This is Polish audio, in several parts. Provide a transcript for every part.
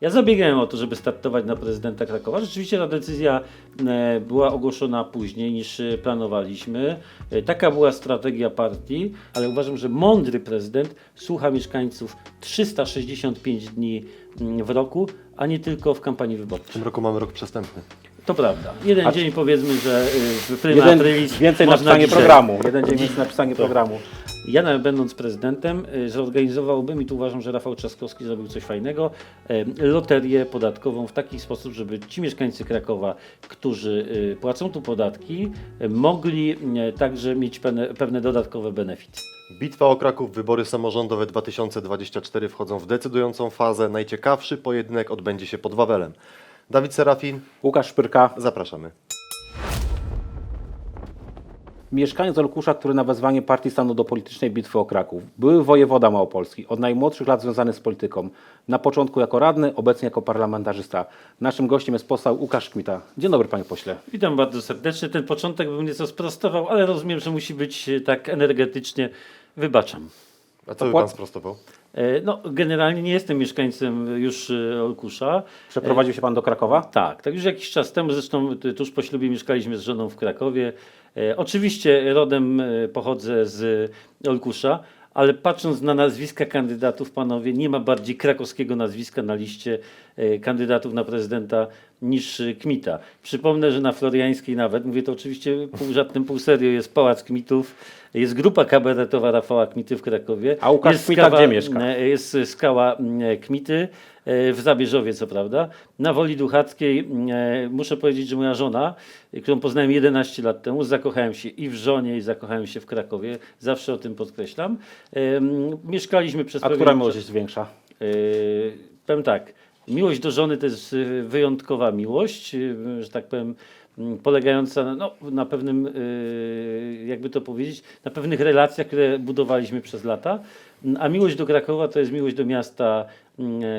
Ja zabiegałem o to, żeby startować na prezydenta Krakowa. Rzeczywiście ta decyzja e, była ogłoszona później niż e, planowaliśmy. E, Taka była strategia partii, ale uważam, że mądry prezydent słucha mieszkańców 365 dni mm, w roku, a nie tylko w kampanii W wyborczej. tym roku mamy rok przestępny. To prawda. Jeden A- dzień powiedzmy, że y, w Jeden więcej na można pisanie dzisiaj. programu. Jeden dzień więcej na pisanie programu. Ja nawet będąc prezydentem y, zorganizowałbym i tu uważam, że Rafał Trzaskowski zrobił coś fajnego, y, loterię podatkową w taki sposób, żeby ci mieszkańcy Krakowa, którzy y, płacą tu podatki, y, mogli y, także mieć pewne, pewne dodatkowe benefity. Bitwa o Kraków, wybory samorządowe 2024 wchodzą w decydującą fazę. Najciekawszy pojedynek odbędzie się pod Wawelem. Dawid Serafin, Łukasz Szpyrka, zapraszamy. mieszkaniec Olkusza, który na wezwanie partii stanął do politycznej bitwy o Kraków. Były wojewoda małopolski, od najmłodszych lat związany z polityką. Na początku jako radny, obecnie jako parlamentarzysta. Naszym gościem jest poseł Łukasz Kmita. Dzień dobry panie pośle. Witam bardzo serdecznie. Ten początek bym nieco sprostował, ale rozumiem, że musi być y, tak energetycznie. Wybaczam. A co by pan sprostował? E, No, generalnie nie jestem mieszkańcem już y, Olkusza. Przeprowadził się pan do Krakowa? Tak, tak już jakiś czas temu, zresztą tuż po ślubie mieszkaliśmy z żoną w Krakowie. E, oczywiście rodem e, pochodzę z Olkusza, ale patrząc na nazwiska kandydatów, panowie, nie ma bardziej krakowskiego nazwiska na liście e, kandydatów na prezydenta niż e, Kmita. Przypomnę, że na Floriańskiej nawet, mówię to oczywiście pół żartem, pół serio, jest Pałac Kmitów, jest grupa kabaretowa Rafała Kmity w Krakowie. A Łukasz jest Kmita gdzie mieszka? e, Jest skała Kmity w Zabierzowie, co prawda. Na Woli Duchackiej muszę powiedzieć, że moja żona, którą poznałem 11 lat temu, zakochałem się i w żonie, i zakochałem się w Krakowie. Zawsze o tym podkreślam. Mieszkaliśmy przez A która miłość jest większa? Powiem tak, miłość do żony to jest yy, wyjątkowa miłość, yy, że tak powiem, mm, polegająca na, no, na pewnym, yy, jakby to powiedzieć, na pewnych relacjach, które budowaliśmy przez lata. A miłość do Krakowa to jest miłość do miasta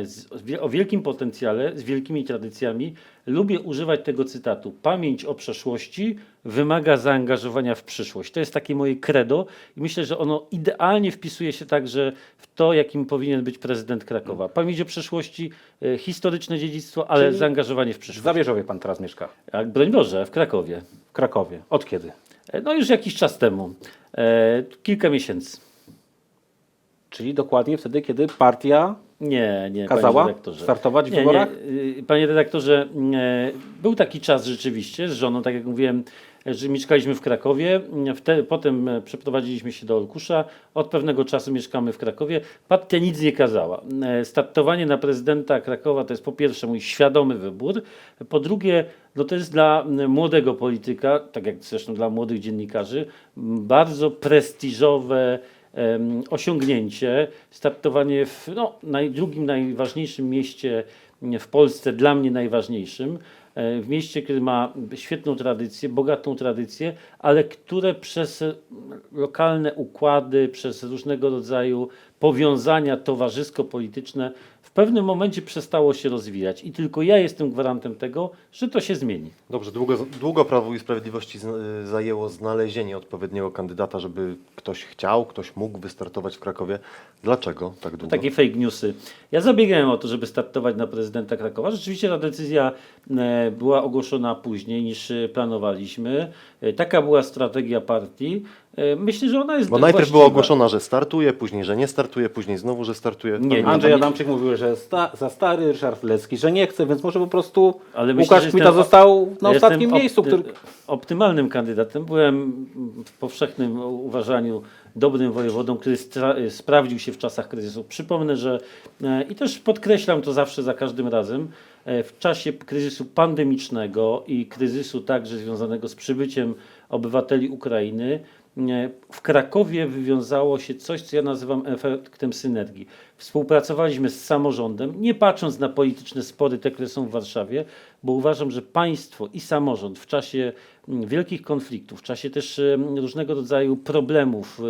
z, o wielkim potencjale, z wielkimi tradycjami. Lubię używać tego cytatu. Pamięć o przeszłości wymaga zaangażowania w przyszłość. To jest takie moje credo i myślę, że ono idealnie wpisuje się także w to, jakim powinien być prezydent Krakowa. Pamięć o przeszłości, e, historyczne dziedzictwo, ale Czyli zaangażowanie w W przyszłość. Zabierzowie pan teraz mieszka. Jak broń Boże, w Krakowie. W Krakowie. Od kiedy? E, No już jakiś czas temu. E, kilka miesięcy. Czyli dokładnie wtedy, kiedy partia Nie, nie, Kazała panie redaktorze. startować w nie, wyborach? Nie, y, panie redaktorze, e, był taki czas rzeczywiście z żoną, tak jak mówiłem, że mieszkaliśmy w Krakowie, potem przeprowadziliśmy się do Olkusza, od pewnego czasu mieszkamy w Krakowie. Partia nic nie kazała. E, Startowanie na prezydenta Krakowa to jest po pierwsze mój świadomy wybór, po drugie no to jest dla młodego polityka, tak jak zresztą dla młodych dziennikarzy, bardzo prestiżowe osiągnięcie, startowanie w no, naj, drugim najważniejszym mieście w Polsce, dla mnie najważniejszym, e, w mieście, które ma świetną tradycję, bogatą tradycję, ale które przez lokalne układy, przez różnego rodzaju powiązania towarzysko-polityczne w pewnym momencie przestało się rozwijać. I tylko ja jestem gwarantem tego, że to się zmieni. Dobrze, długo, długo Prawu i Sprawiedliwości zajęło znalezienie odpowiedniego kandydata, żeby ktoś chciał, ktoś mógł wystartować w Krakowie. Dlaczego tak długo? Takie fake newsy. Ja zabiegałem o to, żeby startować na prezydenta Krakowa. Rzeczywiście ta decyzja e, była ogłoszona później niż e, planowaliśmy. E, Taka była strategia partii. E, Myślę, że ona jest Bo najpierw właściwa. była ogłoszona, że startuje, później, że nie startuje, później znowu, że startuje. Nie, nie. Andrzej Adamczyk mówił, że sta, za stary, Ryszard Lecki, że nie chce, więc może po prostu Ale myślę, Łukasz że Kmita jestem- został na Jestem ostatnim miejscu. Który... Optymalnym kandydatem. Byłem w powszechnym uważaniu dobrym wojewodą, który stra- sprawdził się w czasach kryzysu. Przypomnę, że e, i też podkreślam to zawsze za każdym razem, e, w czasie kryzysu pandemicznego i kryzysu także związanego z przybyciem obywateli Ukrainy, w Krakowie wywiązało się coś, co ja nazywam efektem synergii. Współpracowaliśmy z samorządem, nie patrząc na polityczne spory, te, które są w Warszawie, bo uważam, że państwo i samorząd w czasie wielkich konfliktów, w czasie też em, różnego rodzaju problemów e,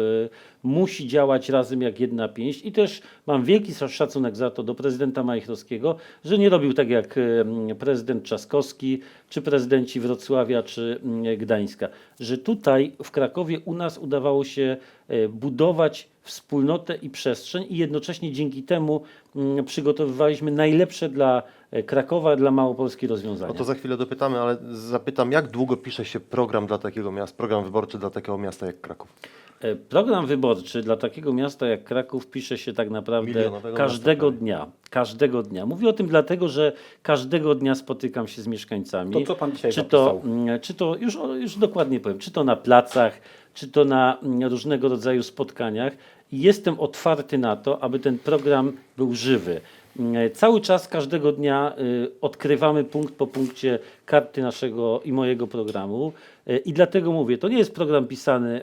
musi działać razem jak jedna pięść. I też mam wielki szacunek za to do prezydenta Majchrowskiego, że nie robił tak jak em, prezydent Trzaskowski, czy prezydenci Wrocławia, czy Gdańska, że tutaj w Krakowie u nas udawało się e, budować wspólnotę i przestrzeń i jednocześnie dzięki temu mm, przygotowywaliśmy najlepsze dla e, Krakowa, dla Małopolski rozwiązania. O to za chwilę dopytamy, ale zapytam, jak długo pisze się program dla takiego miasta, program wyborczy dla takiego miasta jak Kraków? E, Program wyborczy dla takiego miasta jak Kraków pisze się tak naprawdę każdego miasta, dnia. Każdego dnia. Mówię o tym dlatego, że każdego dnia spotykam się z mieszkańcami. To co pan dzisiaj czy to, mm, czy to już, już dokładnie powiem, czy to na placach, czy to na różnego rodzaju spotkaniach. I jestem otwarty na to, aby ten program był żywy. Mm, Cały czas, każdego dnia y, odkrywamy punkt po punkcie karty naszego i mojego programu. Y, I dlatego mówię, to nie jest program pisany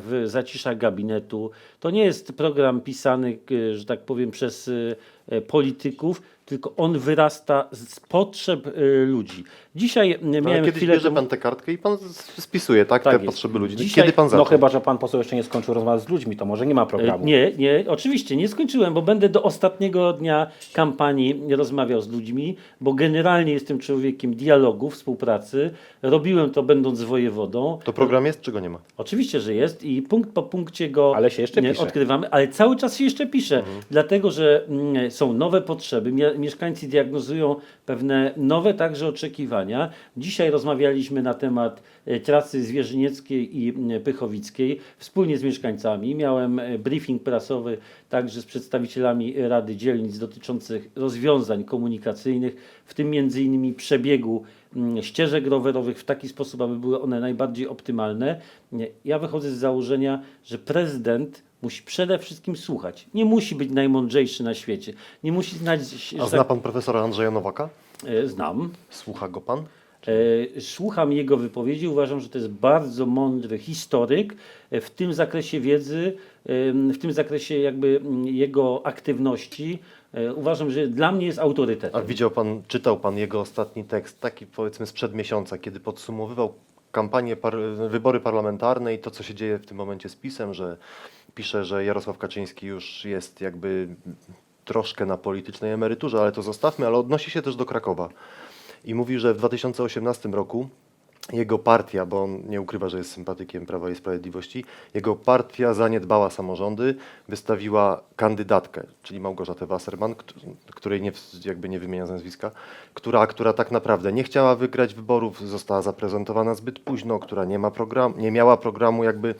w zaciszach gabinetu, to nie jest program pisany, że tak powiem, przez polityków, tylko on wyrasta z potrzeb ludzi. Dzisiaj No, ale miałem kiedyś chwilę bierze temu- pan tę kartkę i pan spisuje, tak, Tak te jest. potrzeby ludzi. Dzisiaj- Kiedy pan No zaczął? chyba, że pan poseł jeszcze nie skończył rozmawiać z ludźmi, to może nie ma E, programu. Nie, nie, oczywiście nie skończyłem, bo będę do ostatniego dnia kampanii rozmawiał z ludźmi, bo generalnie jestem człowiekiem dialogu, współpracy. Robiłem to będąc wojewodą. To program jest, czy go nie ma? Oczywiście, że jest i punkt po punkcie go Ale się jeszcze nie, pisze. odkrywamy, ale cały czas się jeszcze pisze, dlatego że mm, są nowe potrzeby, mieszkańcy diagnozują pewne nowe także oczekiwania. Dzisiaj rozmawialiśmy na temat e, trasy zwierzynieckiej i mm, pychowickiej wspólnie z mieszkańcami. Miałem e, briefing prasowy także z przedstawicielami Rady Dzielnic dotyczących rozwiązań komunikacyjnych, w tym między innymi przebiegu ścieżek rowerowych w taki sposób, aby były one najbardziej optymalne. Ja wychodzę z założenia, że prezydent musi przede wszystkim słuchać. Nie musi być najmądrzejszy na świecie. Nie musi znać. A zna pan profesora Andrzeja Nowaka? E, Znam. Słucha go pan? E, Słucham jego wypowiedzi. Uważam, że to jest bardzo mądry historyk e, w tym zakresie wiedzy, w tym zakresie jakby mm, jego aktywności. Uważam, że dla mnie jest A autorytetem. widział pan, czytał pan jego ostatni tekst, taki powiedzmy sprzed miesiąca, kiedy podsumowywał kampanię, par, wybory parlamentarne i to, co się dzieje w tym momencie z PiSem, że pisze, że Jarosław Kaczyński już jest jakby troszkę na politycznej emeryturze, ale to zostawmy, ale odnosi się też do Krakowa. I mówi, że w 2018 roku jego partia, bo on nie ukrywa, że jest sympatykiem Prawa i Sprawiedliwości, jego partia zaniedbała samorządy, wystawiła kandydatkę, czyli Małgorzatę Wasserman, kt- której nie, jakby nie wymienia nazwiska, która, która tak naprawdę nie chciała wygrać wyborów, została zaprezentowana zbyt późno, która nie, ma program, nie miała programu jakby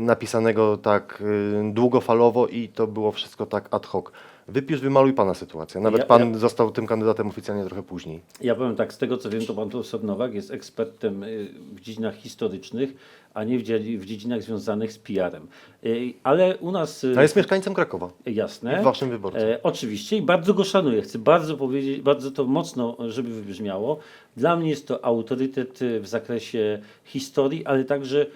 napisanego tak e, długofalowo i to było wszystko tak ad hoc. Wypisz, wymaluj pana sytuację. Nawet Ja- pan ja- został tym kandydatem oficjalnie trochę później. Ja powiem tak, z tego co wiem, to pan profesor Nowak jest ekspertem y, w dziedzinach historycznych, a nie w, dzie- w dziedzinach związanych z PR-em. Y, Ale u nas. y, A jest mieszkańcem Krakowa. Jasne. W waszym wyborcy. E, oczywiście i bardzo go szanuję. Chcę bardzo powiedzieć, bardzo to mocno, żeby wybrzmiało. Dla mnie jest to autorytet w zakresie historii, ale także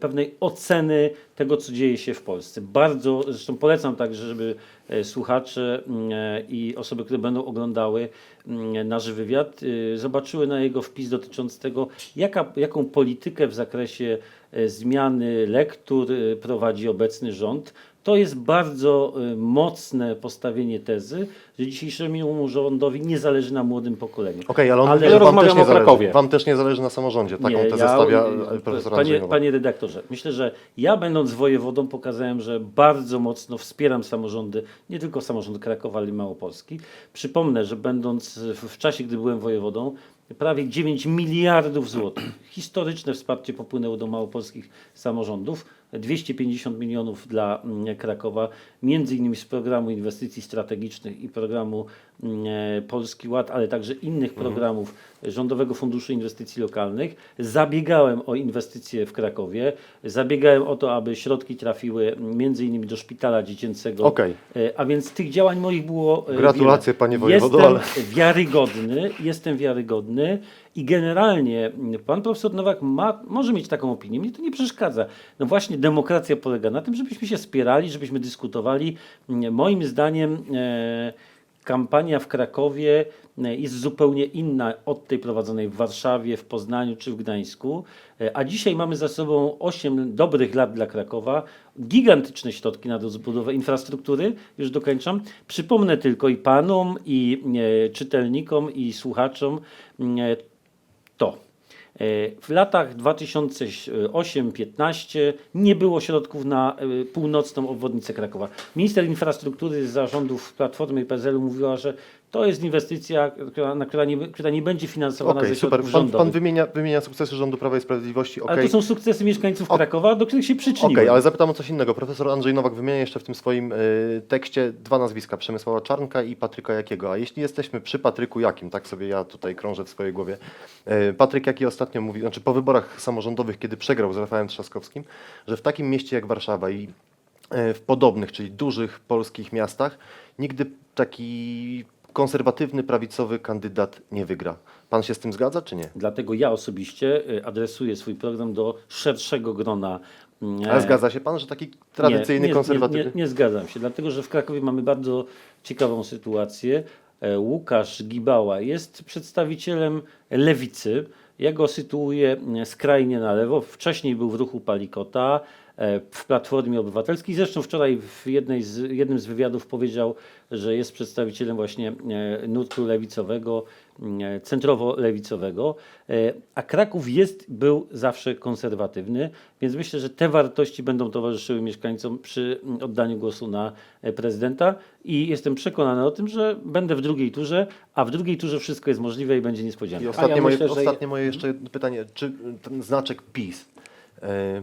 pewnej oceny tego, co dzieje się w Polsce. Bardzo, zresztą polecam także, żeby e, słuchacze mm, e, i osoby, które będą oglądały mm, nasz wywiad, e, zobaczyły na jego wpis dotyczący tego, jaka, jaką politykę w zakresie e, zmiany lektur e, prowadzi obecny rząd. To jest bardzo y, mocne postawienie tezy, że dzisiejszemu rządowi nie zależy na młodym pokoleniu. Okej, ale on Ale wam też nie zależy. Wam też nie zależy na samorządzie. Taką Nie, tezę stawia y, profesor panie, panie redaktorze, myślę, że ja będąc wojewodą pokazałem, że bardzo mocno wspieram samorządy, nie tylko samorząd Krakowa, ale i Małopolski. Przypomnę, że będąc w, w czasie, gdy byłem wojewodą, prawie 9 miliardów złotych. Historyczne wsparcie popłynęło do małopolskich samorządów. 250 milionów dla mm, Krakowa, między innymi z programu inwestycji strategicznych i programu mm, e, Polski Ład, ale także innych programów Rządowego Funduszu Inwestycji Lokalnych. Zabiegałem o inwestycje w Krakowie, zabiegałem o to, aby środki trafiły mm, między innymi do szpitala dziecięcego. Okej. E, A więc tych działań moich było. e, Gratulacje, wiele. panie wojewodo, Jestem ale- wiarygodny, jestem wiarygodny i generalnie mm, pan profesor Nowak ma, może mieć taką opinię, mnie to nie przeszkadza. No właśnie demokracja polega na tym, żebyśmy się spierali, żebyśmy dyskutowali. Mm, Moim zdaniem e, kampania w Krakowie e, jest zupełnie inna od tej prowadzonej w Warszawie, w Poznaniu czy w Gdańsku. E, A dzisiaj mamy za sobą 8 dobrych lat dla Krakowa, gigantyczne środki na rozbudowę infrastruktury, już dokończam. Przypomnę tylko i panom, i e, czytelnikom, i słuchaczom e, to. E, W latach 2008-15 nie było środków na e, północną obwodnicę Krakowa. Minister infrastruktury z zarządów Platformy i PSL-u mówiła, że to jest inwestycja, która, na, która, nie, która nie będzie finansowana Okej, ze super. środków Pan, rządowych. pan wymienia, wymienia sukcesy rządu Prawa i Sprawiedliwości. Ale to są sukcesy mieszkańców O- Krakowa, do których się Okej, ale zapytam o coś innego. Profesor Andrzej Nowak wymienia jeszcze w tym swoim y, tekście dwa nazwiska, Przemysława Czarnka i Patryka Jakiego. A jeśli jesteśmy przy Patryku Jakim, tak sobie ja tutaj krążę w swojej głowie. Y, Patryk Jaki ostatnio mówił, znaczy po wyborach samorządowych, kiedy przegrał z Rafałem Trzaskowskim, że w takim mieście jak Warszawa i y, w podobnych, czyli dużych polskich miastach, nigdy taki konserwatywny, prawicowy kandydat nie wygra. Pan się z tym zgadza, czy nie? Dlatego ja osobiście y, adresuję swój program do szerszego grona. mm, Ale zgadza się pan, że taki tradycyjny, nie, nie, konserwatywny... Nie, nie, nie zgadzam się, dlatego że w Krakowie mamy bardzo ciekawą sytuację. E, Łukasz Gibała jest przedstawicielem lewicy. Ja go sytuuję e, skrajnie na lewo. Wcześniej był w ruchu Palikota, w Platformie Obywatelskiej. Zresztą wczoraj w jednej z, jednym z wywiadów powiedział, że jest przedstawicielem właśnie e, nurtu lewicowego, e, centrowo-lewicowego. E, A Kraków jest, był zawsze konserwatywny, więc myślę, że te wartości będą towarzyszyły mieszkańcom przy mm, oddaniu głosu na e, prezydenta i jestem przekonany o tym, że będę w drugiej turze, a w drugiej turze wszystko jest możliwe i będzie I niespodzianka. ostatnie, ja moje, myślę, że- ostatnie moje jeszcze pytanie. Czy ten znaczek PiS e,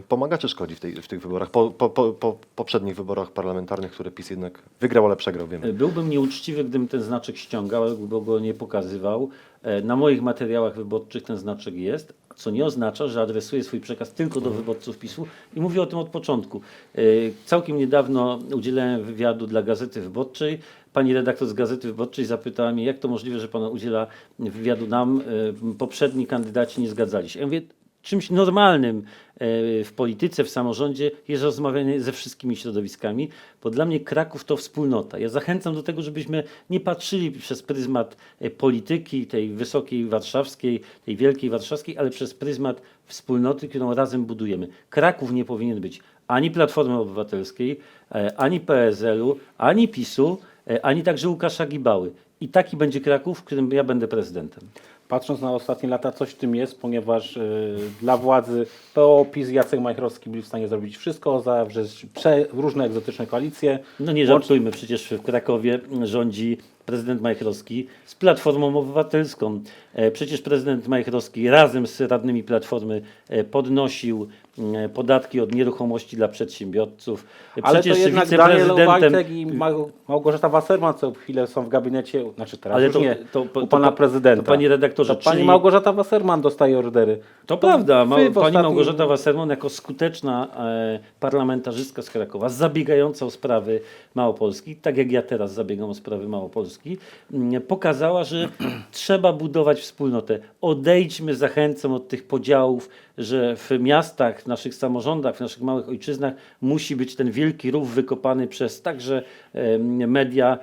pomaga czy szkodzi w, tej, w tych wyborach? Po, po, po, po poprzednich wyborach parlamentarnych, które PiS jednak wygrał, ale przegrał, wiemy. Byłbym nieuczciwy, gdybym ten znaczek ściągał, albo go nie pokazywał. E, Na moich materiałach wyborczych ten znaczek jest, co nie oznacza, że adresuję swój przekaz tylko do wyborców PiSu i mówię o tym od początku. E, Całkiem niedawno udzielałem wywiadu dla Gazety Wyborczej. Pani redaktor z Gazety Wyborczej zapytała mnie, jak to możliwe, że pan udziela wywiadu nam, e, poprzedni kandydaci nie zgadzali się. Ja mówię, czymś normalnym e, w polityce, w samorządzie jest rozmawianie ze wszystkimi środowiskami, bo dla mnie Kraków to wspólnota. Ja zachęcam do tego, żebyśmy nie patrzyli przez pryzmat e, polityki, tej wysokiej warszawskiej, tej wielkiej warszawskiej, ale przez pryzmat wspólnoty, którą razem budujemy. Kraków nie powinien być ani Platformy Obywatelskiej, e, ani PSL-u, ani PiSu, ani także Łukasza Gibały. I taki będzie Kraków, w którym ja będę prezydentem. Patrząc na ostatnie lata, coś w tym jest, ponieważ y, dla władzy PO, PiS Jacek Majchrowski byli w stanie zrobić wszystko, zawrzeć prze, różne egzotyczne koalicje. No nie żartujmy, przecież w Krakowie rządzi prezydent Majchrowski z Platformą Obywatelską. E, Przecież prezydent Majchrowski razem z radnymi Platformy e, podnosił podatki od nieruchomości dla przedsiębiorców. E, Ale to jednak Daniel Obajtek i Mał- Małgorzata Wasserman co chwilę są w gabinecie, znaczy teraz Ale to- nie, to- u to- pana to- prezydenta. to panie redaktorze, to pani czyli- Małgorzata Wasserman dostaje ordery. To prawda, ma, pani ostatnim- Małgorzata Wasserman jako skuteczna e, parlamentarzystka z Krakowa, zabiegająca o sprawy Małopolski, tak jak ja teraz zabiegam o sprawy Małopolski, mm, pokazała, że trzeba budować wspólnotę. Odejdźmy, zachęcam od tych podziałów, że w miastach, w naszych samorządach, w naszych małych ojczyznach musi być ten wielki rów wykopany przez także media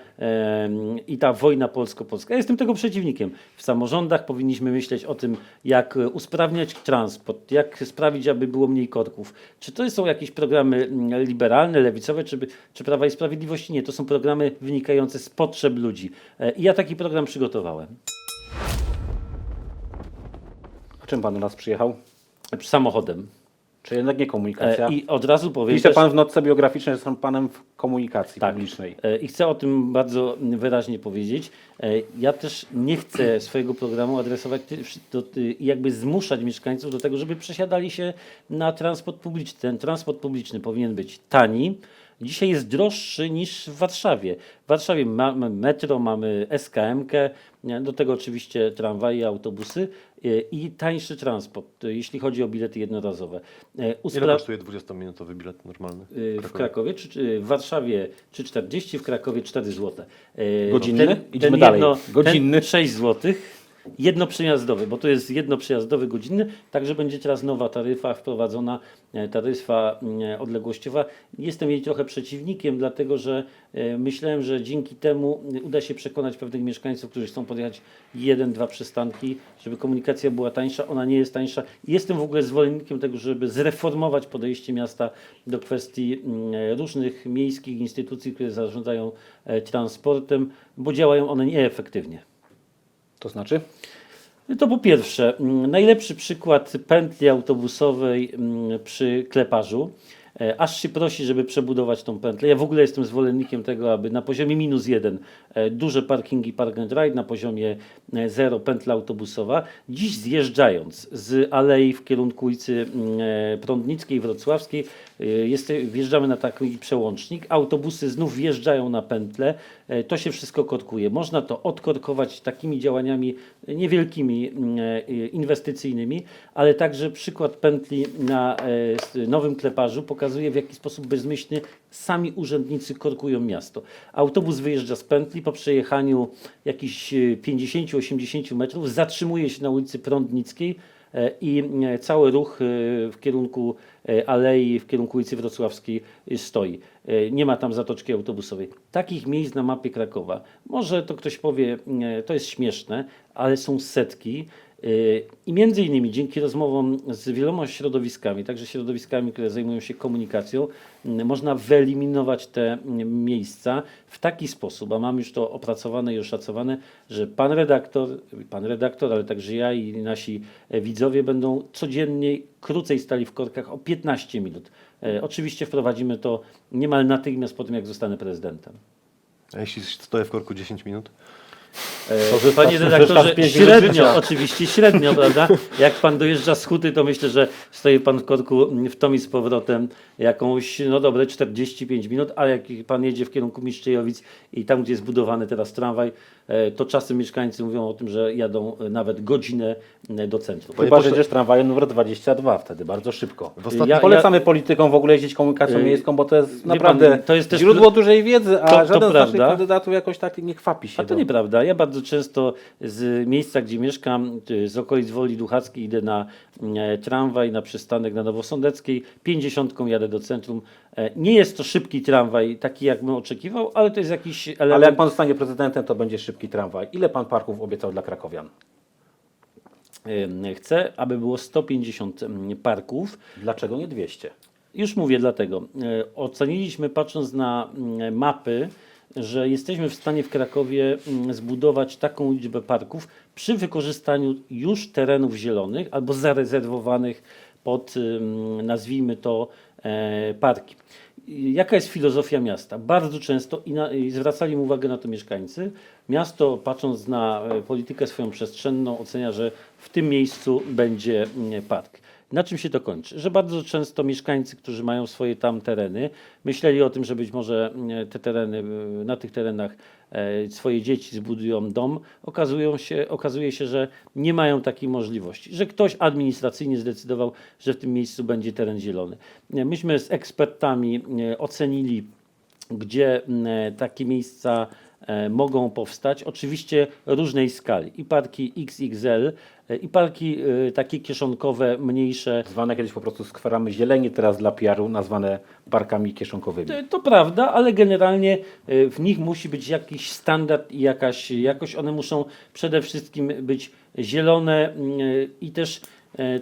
i ta wojna polsko-polska. Ja jestem tego przeciwnikiem. W samorządach powinniśmy myśleć o tym, jak e, usprawniać transport, jak sprawić, aby było mniej korków. Czy to są jakieś programy mm, liberalne, lewicowe, czy, czy Prawa i Sprawiedliwości? Nie, to są programy wynikające z potrzeb ludzi. E, I ja taki program przygotowałem. Czym pan do nas przyjechał? Samochodem. Czy jednak nie komunikacja? E, I od razu powiem Pisze też- pan w notce biograficznej, że są panem w komunikacji Tak. publicznej. E, I chcę o tym bardzo wyraźnie powiedzieć. E, Ja też nie chcę swojego programu adresować i jakby zmuszać mieszkańców do tego, żeby przesiadali się na transport publiczny. Ten transport publiczny powinien być tani. Dzisiaj jest droższy niż w Warszawie. W Warszawie mamy metro, mamy SKM-kę, do tego oczywiście tramwaje, autobusy e, i tańszy transport, e, jeśli chodzi o bilety jednorazowe. E, Ile uspra- kosztuje 20-minutowy bilet normalny? Y, w Krakowie, czy, w Warszawie 3,40, w Krakowie 4 zł. Godzinny? Idziemy dalej. Godzinny? 6 zł. Jednoprzejazdowy, bo to jest jednoprzejazdowy godzinny, także będzie teraz nowa taryfa wprowadzona, e, taryfa mm, odległościowa. Jestem jej trochę przeciwnikiem, dlatego że e, myślałem, że dzięki temu uda się przekonać pewnych mieszkańców, którzy chcą podjechać jeden, dwa przystanki, żeby komunikacja była tańsza. Ona nie jest tańsza. Jestem w ogóle zwolennikiem tego, żeby zreformować podejście miasta do kwestii mm, różnych miejskich instytucji, które zarządzają e, transportem, bo działają one nieefektywnie. To znaczy? To po pierwsze, mm, najlepszy przykład pętli autobusowej mm, przy kleparzu. E, Aż się prosi, żeby przebudować tą pętlę. Ja w ogóle jestem zwolennikiem tego, aby na poziomie minus jeden e, duże parkingi park and ride, na poziomie e, zero pętla autobusowa. Dziś zjeżdżając z alei w kierunku ulicy mm, Prądnickiej, Wrocławskiej, jest, wjeżdżamy na taki przełącznik, autobusy znów wjeżdżają na pętlę, to się wszystko korkuje. Można to odkorkować takimi działaniami niewielkimi, mm, inwestycyjnymi, ale także przykład pętli na nowym kleparzu pokazuje w jaki sposób bezmyślnie sami urzędnicy korkują miasto. Autobus wyjeżdża z pętli, po przejechaniu jakichś e, 50-80 metrów zatrzymuje się na ulicy Prądnickiej e, i e, cały ruch e, w kierunku e, alei, w kierunku ulicy Wrocławskiej e, stoi. E, Nie ma tam zatoczki autobusowej. Takich miejsc na mapie Krakowa, może to ktoś powie, e, to jest śmieszne, ale są setki. E, I między innymi dzięki rozmowom z wieloma środowiskami, także środowiskami, które zajmują się komunikacją, m, można wyeliminować te m, miejsca w taki sposób, a mam już to opracowane i oszacowane, że pan redaktor, pan redaktor, ale także ja i nasi e, widzowie będą codziennie krócej stali w korkach o 15 minut. E, Oczywiście wprowadzimy to niemal natychmiast po tym, jak zostanę prezydentem. A jeśli stoję w korku 10 minut? E, To Panie redaktorze, średnio, oczywiście średnio, prawda? Jak pan dojeżdża z huty, to myślę, że stoi pan w korku w tom i z powrotem jakąś, no dobre, 45 minut, a jak pan jedzie w kierunku Miszczejowic i tam, gdzie jest budowany teraz tramwaj, e, to czasem mieszkańcy mówią o tym, że jadą e, nawet godzinę do centrum. Chyba, że jedziesz tramwajem numer 22, wtedy bardzo szybko. W ostatnim- Ja- Polecamy politykom w ogóle jeździć komunikacją Yy, miejską, bo to jest naprawdę pan, to jest też- źródło dużej wiedzy, a To- to żaden z naszych kandydatów jakoś tak nie chwapi się. A to do- nieprawda. Ja bardzo często z miejsca, gdzie mieszkam, y, z okolic Woli Duchackiej idę na e, tramwaj, na przystanek na Nowosądeckiej. 50 jadę do centrum. E, Nie jest to szybki tramwaj, taki jak bym oczekiwał, ale to jest jakiś element. Ale jak pan zostanie prezydentem, to będzie szybki tramwaj. Ile pan parków obiecał dla krakowian? e, Chcę, aby było 150 parków. Dlaczego nie 200? Już mówię dlatego. Oceniliśmy patrząc na mapy, że jesteśmy w stanie w Krakowie mm, zbudować taką liczbę parków przy wykorzystaniu już terenów zielonych albo zarezerwowanych pod, nazwijmy to, e, parki. Jaka jest filozofia miasta? Bardzo często i, na, i zwracali mi uwagę na to mieszkańcy. Miasto, patrząc na e, politykę swoją przestrzenną, ocenia, że w tym miejscu będzie mm, park. Na czym się to kończy? Że bardzo często mieszkańcy, którzy mają swoje tam tereny, myśleli o tym, że być może mm, te tereny, y, na tych terenach e, swoje dzieci zbudują dom. Się, okazuje się, że nie mają takiej możliwości, że ktoś administracyjnie zdecydował, że w tym miejscu będzie teren zielony. Myśmy z ekspertami ocenili, gdzie m, takie miejsca e, mogą powstać. Oczywiście różnej skali. I parki XXL, i parki e, takie kieszonkowe, mniejsze. Zwane kiedyś po prostu skwerami zieleni, teraz dla PR-u nazwane parkami kieszonkowymi. E, To prawda, ale generalnie e, w nich musi być jakiś standard i jakaś jakość. One muszą przede wszystkim być zielone mm, e, i też e,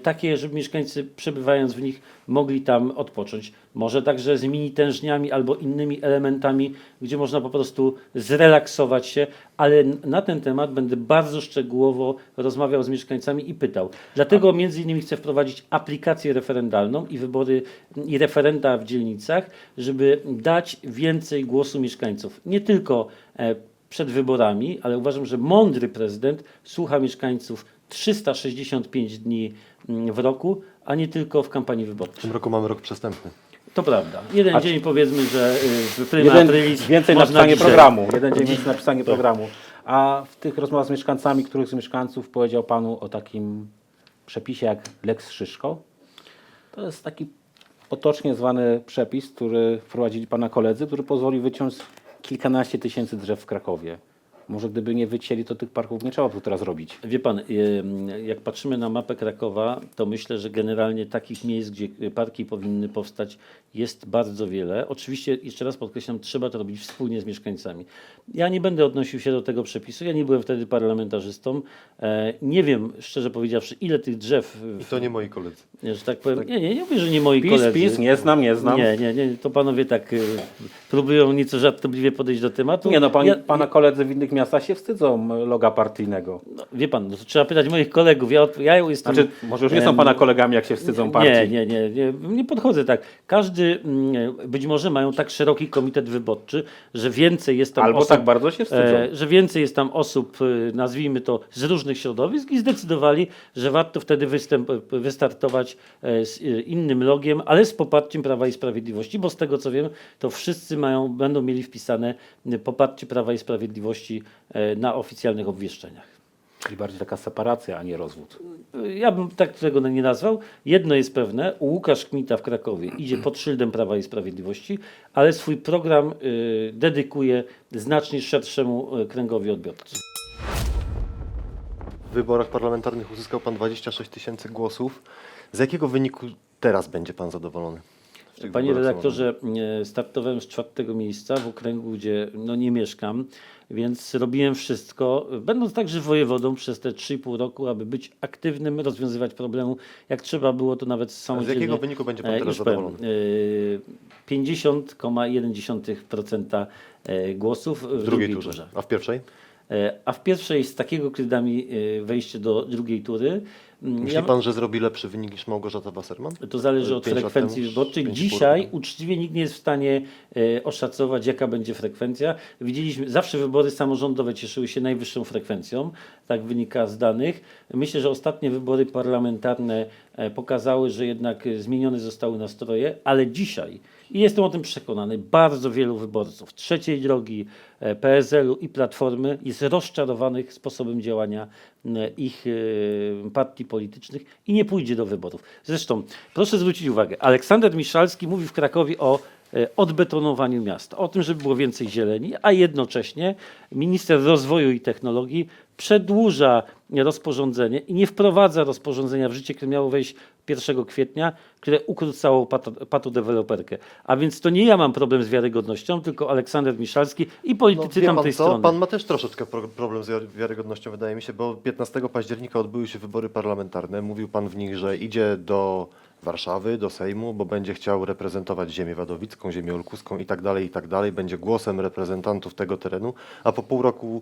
takie, żeby mieszkańcy przebywając w nich mogli tam odpocząć. Może także z mini tężniami albo innymi elementami, gdzie można po prostu zrelaksować się, ale na ten temat będę bardzo szczegółowo rozmawiał z mieszkańcami i pytał. Dlatego między innymi chcę wprowadzić aplikację referendalną i wybory i referenda w dzielnicach, żeby dać więcej głosu mieszkańców. Nie tylko e, przed wyborami, ale uważam, że mądry prezydent słucha mieszkańców 365 dni mm, w roku, a nie tylko w kampanii W wyborczej. tym roku mamy rok przestępny. To prawda. Jeden A- dzień powiedzmy, że y, w prima Jeden aprilis więcej na można pisanie dzisiaj- programu. Jeden dzień więcej na pisanie programu. A w tych rozmowach z mieszkańcami, których z mieszkańców powiedział Panu o takim przepisie jak Lex Szyszko? To jest taki potocznie zwany przepis, który wprowadzili Pana koledzy, który pozwoli wyciąć kilkanaście tysięcy drzew w Krakowie. Może gdyby nie wycięli, to tych parków nie trzeba było teraz robić. Wie pan, em, jak patrzymy na mapę Krakowa, to myślę, że generalnie takich miejsc, gdzie parki powinny powstać, jest bardzo wiele. Oczywiście, jeszcze raz podkreślam, trzeba to robić wspólnie z mieszkańcami. Ja nie będę odnosił się do tego przepisu. Ja nie byłem wtedy parlamentarzystą. E, Nie wiem, szczerze powiedziawszy, ile tych drzew, I to nie moi koledzy. w- że tak powiem, nie, nie, nie mówię, że nie moi PiS, koledzy. PiS, nie znam, nie znam. Nie, nie, nie, to panowie tak y, próbują nieco żartobliwie podejść do tematu. Nie no, pan, Ja- pana koledzy w innych miastach się wstydzą loga partyjnego. no, wie pan, no, trzeba pytać moich kolegów. Ja, ja jestem... Znaczy, może już nie są pana kolegami, jak się wstydzą partii. Nie, nie, nie, nie, nie podchodzę tak. Każdy, mm, być może mają tak szeroki komitet wyborczy, że więcej jest tam Albo osób, tak bardzo się wstydzą. e, że więcej jest tam osób, e, nazwijmy to, z różnych środowisk i zdecydowali, że warto wtedy występ, wystartować e, z e, innym logiem, ale z poparciem Prawa i Sprawiedliwości, bo z tego co wiem, to wszyscy mają, będą mieli wpisane poparcie Prawa i Sprawiedliwości na oficjalnych obwieszczeniach. Czyli bardziej taka separacja, a nie rozwód. Ja bym tak tego nie nazwał. Jedno jest pewne, Łukasz Kmita w Krakowie idzie pod szyldem Prawa i Sprawiedliwości, ale swój program y, dedykuje znacznie szerszemu kręgowi odbiorców. W wyborach parlamentarnych uzyskał pan 26 tysięcy głosów. Z jakiego wyniku teraz będzie pan zadowolony? Tych Panie redaktorze, e, startowałem z czwartego miejsca w okręgu, gdzie no, nie mieszkam, więc robiłem wszystko, będąc także wojewodą przez te 3,5 roku, aby być aktywnym, rozwiązywać problemu. Jak trzeba było, to nawet samodzielnie. jakiego wyniku będzie pan E, teraz zadowolony? e, 50,1% e, głosów w, W drugiej turze. A w pierwszej? A w pierwszej z takiego krydami wejście do drugiej tury. Myśli ja- pan, że zrobi lepszy wynik niż Małgorzata Wasserman? to zależy od frekwencji wyborczej. pół Dzisiaj uczciwie nikt nie jest w stanie e, oszacować, jaka będzie frekwencja. Widzieliśmy, zawsze wybory samorządowe cieszyły się najwyższą frekwencją, tak wynika z danych. Myślę, że ostatnie wybory parlamentarne e, pokazały, że jednak e, zmienione zostały nastroje, ale dzisiaj, i jestem o tym przekonany, bardzo wielu wyborców trzeciej drogi, e, PSL-u i Platformy jest rozczarowanych sposobem działania m, ich e, partii politycznych i nie pójdzie do wyborów. Zresztą proszę zwrócić uwagę, Aleksander Miszalski mówi w Krakowie o e, odbetonowaniu miasta, o tym, żeby było więcej zieleni, a jednocześnie minister rozwoju i technologii przedłuża rozporządzenie i nie wprowadza rozporządzenia w życie, które miało wejść 1 kwietnia, które ukrócało pato, patodeweloperkę. A więc to nie ja mam problem z wiarygodnością, tylko Aleksander Miszalski i politycy No, pan tamtej co? strony. Pan ma też troszeczkę pro- problem z wiar- wiarygodnością, wydaje mi się, bo 15 października odbyły się wybory parlamentarne. Mówił pan w nich, że idzie do Warszawy, do Sejmu, bo będzie chciał reprezentować ziemię wadowicką, ziemię olkuską i tak dalej, i tak dalej. Będzie głosem reprezentantów tego terenu, a po pół roku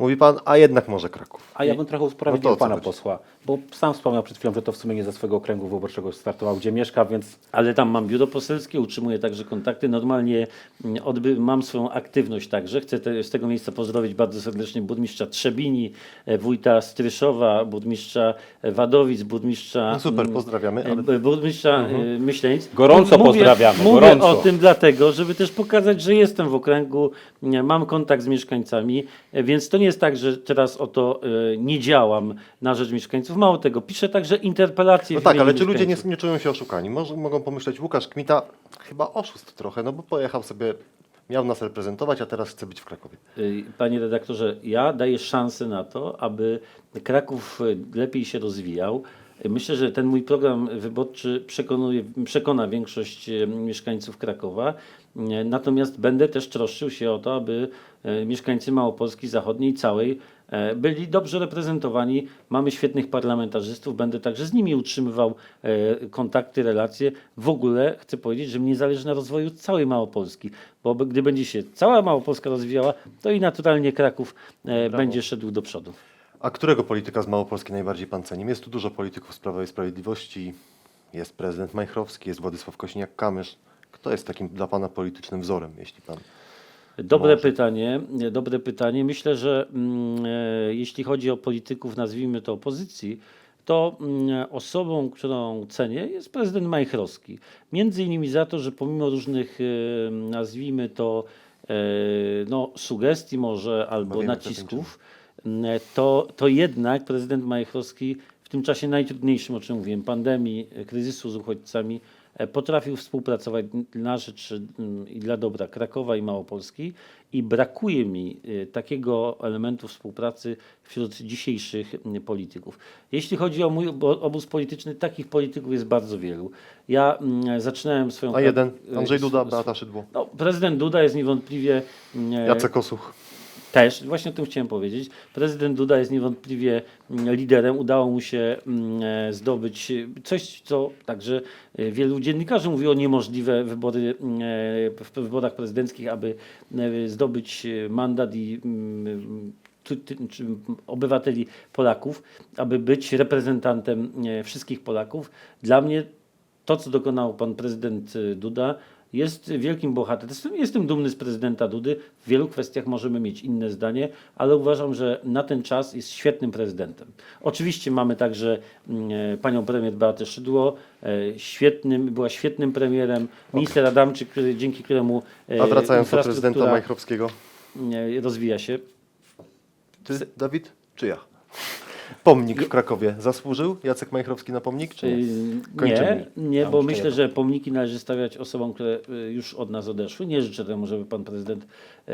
mówi pan, a jednak może Kraków. A ja bym trochę No usprawiedliwił to o co pana chodzi? posła, bo sam wspomniał przed chwilą, że to w sumie nie ze swojego okręgu wyborczego startował, gdzie mieszka, więc Ale tam mam biuro poselskie, utrzymuję także kontakty. Normalnie mm, odby- mam swoją aktywność także. Chcę te, z tego miejsca pozdrowić bardzo serdecznie burmistrza Trzebini, e, wójta Stryszowa, burmistrza e, Wadowic, burmistrza... No super, mm, pozdrawiamy, e, ale- Burmistrza Myśleńc. Gorąco pozdrawiamy, Mówię gorąco. o tym dlatego, żeby też pokazać, że jestem w okręgu, mam kontakt z mieszkańcami, więc to nie jest tak, że teraz oto e, nie działam na rzecz mieszkańców. Mało tego, piszę także interpelacje No w tak, imieniu ale czy ludzie nie, mieszkańców. nie czują się oszukani? Może, mogą pomyśleć, Łukasz Kmita chyba oszust trochę, no bo pojechał sobie, miał nas reprezentować, a teraz chce być w Krakowie. Y, Panie redaktorze, ja daję szansę na to, aby Kraków y, lepiej się rozwijał. Y, Myślę, że ten mój program wyborczy przekonuje, przekona większość y, mieszkańców Krakowa. Natomiast będę też troszczył się o to, aby y, mieszkańcy Małopolski Zachodniej całej e, byli dobrze reprezentowani. Mamy świetnych parlamentarzystów, będę także z nimi utrzymywał e, kontakty, relacje. W ogóle chcę powiedzieć, że mnie zależy na rozwoju całej Małopolski, bo gdy będzie się cała Małopolska rozwijała, to i naturalnie Kraków e, będzie szedł do przodu. A którego polityka z Małopolski najbardziej pan ceni? Jest tu dużo polityków z Prawa i Sprawiedliwości, jest prezydent Majchrowski, jest Władysław Kośniak-Kamysz. Kto jest takim dla pana politycznym wzorem, jeśli pan... Dobre Może. pytanie, dobre pytanie. Myślę, że mm, e, jeśli chodzi o polityków, nazwijmy to opozycji, to mm, osobą, którą cenię, jest prezydent Majchrowski. Między innymi za to, że pomimo różnych, e, nazwijmy to, e, no, sugestii może albo nacisków, m, to, to jednak prezydent Majchrowski w tym czasie najtrudniejszym, o czym mówiłem, pandemii, kryzysu z uchodźcami, potrafił współpracować na rzecz mm, i dla dobra Krakowa i Małopolski i brakuje mi e, takiego elementu współpracy wśród dzisiejszych mm, polityków. Jeśli chodzi o mój obóz polityczny, takich polityków jest bardzo wielu. Ja mm, zaczynałem swoją... A jeden, e, Andrzej s- Duda, Beata Szydło, no, prezydent Duda jest niewątpliwie Jacek Osuch. Też, właśnie o tym chciałem powiedzieć. Prezydent Duda jest niewątpliwie mm, liderem. Udało mu się mm, e, zdobyć e, coś, co także e, wielu dziennikarzy mówiło niemożliwe wybory mm, w wyborach prezydenckich, aby zdobyć mandat i obywateli Polaków, aby być reprezentantem wszystkich Polaków. Dla mnie to, co dokonał pan prezydent Duda, jest wielkim bohaterstwem. Jestem dumny z prezydenta Dudy. W wielu kwestiach możemy mieć inne zdanie, ale uważam, że na ten czas jest świetnym prezydentem. Oczywiście mamy także mm, e, panią premier Beatę Szydło, e, świetnym, była świetnym premierem, minister Adamczyk, który, dzięki któremu e, A wracając do prezydenta Majchrowskiego, e, rozwija się. ty, Dawid, czy ja? Pomnik w Krakowie zasłużył Jacek Majchrowski na pomnik, czy nie? Y, Kończymy. Nie, nie, bo myślę, nie. że pomniki należy stawiać osobom, które y, już od nas odeszły. Nie życzę temu, żeby pan prezydent e,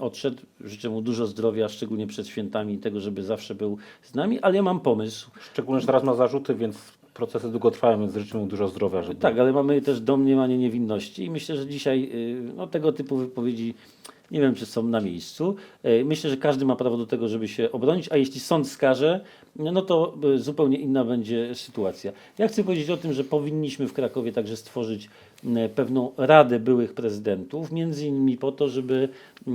odszedł. Życzę mu dużo zdrowia, szczególnie przed świętami i tego, żeby zawsze był z nami, ale ja mam pomysł. Szczególnie, że teraz ma zarzuty, więc procesy długotrwają, więc życzę mu dużo zdrowia. Żeby... Tak, ale mamy też domniemanie niewinności i myślę, że dzisiaj y, no, tego typu wypowiedzi nie wiem, czy są na miejscu. E, Myślę, że każdy ma prawo do tego, żeby się obronić, a jeśli sąd skaże, no to y, zupełnie inna będzie sytuacja. Ja chcę powiedzieć o tym, że powinniśmy w Krakowie także stworzyć m, pewną radę byłych prezydentów, między innymi po to, żeby e,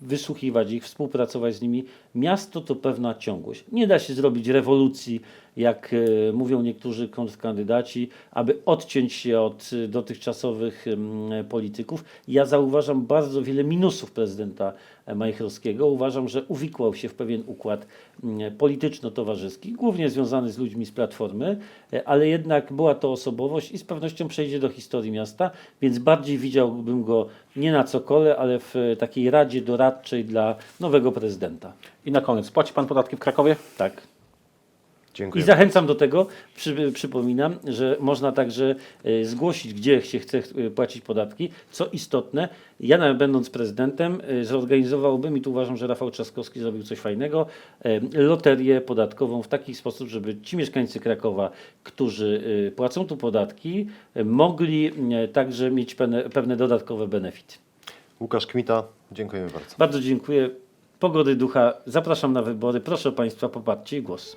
wysłuchiwać ich, współpracować z nimi. Miasto to pewna ciągłość. Nie da się zrobić rewolucji, jak e, mówią niektórzy kontrkandydaci, aby odciąć się od e, dotychczasowych polityków. Ja zauważam bardzo wiele minusów prezydenta Majchrowskiego. Uważam, że uwikłał się w pewien układ polityczno-towarzyski, głównie związany z ludźmi z Platformy, e, ale jednak była to osobowość i z pewnością przejdzie do historii miasta, więc bardziej widziałbym go nie na cokole, ale w takiej radzie doradczej dla nowego prezydenta. I na koniec, płaci pan podatki w Krakowie? Tak. I Dziękuję. zachęcam do tego, przy, przypominam, że można także e, zgłosić, gdzie się chce e, płacić podatki. Co istotne, ja nawet będąc prezydentem e, zorganizowałbym, i tu uważam, że Rafał Trzaskowski zrobił coś fajnego, loterię podatkową w taki sposób, żeby ci mieszkańcy Krakowa, którzy płacą tu podatki, mogli także mieć pewne, pewne dodatkowe benefity. Łukasz Kmita, dziękujemy bardzo. Bardzo dziękuję. Pogody ducha. Zapraszam na wybory. Proszę Państwa, popatrzcie i głos.